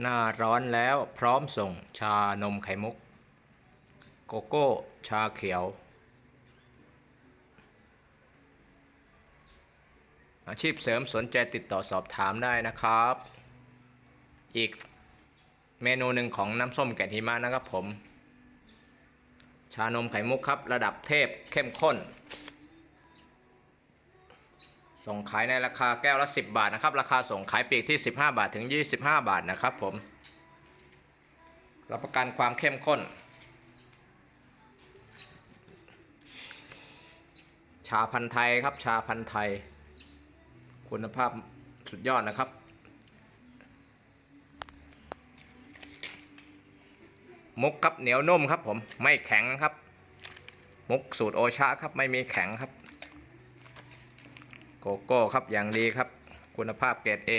หน้าร้อนแล้วพร้อมส่งชานมไข่มุก โกโก้ ชาเขียว อาชีพเสริมสนใจติดต่อสอบถามได้นะครับ อีกเมนูหนึ่งของน้ำส้มแกะหิมะนะครับผม ชานมไข่มุกครับ ระดับเทพเข้มข้น ส่งขายในราคาแก้วละ 10 บาทนะครับ ราคาส่งขายปีกที่ 15 บาทถึง 25 บาทนะครับผม รับประกันความเข้มข้น ชาพันธุ์ไทยครับ ชาพันธุ์ไทย คุณภาพสุดยอดนะครับ มุกครับเหนียวนุ่มครับผม ไม่แข็งนะครับ มุกสูตรโอชาครับ ไม่มีแข็งครับ โกโก้ครับอย่างดีครับ คุณภาพเกรด A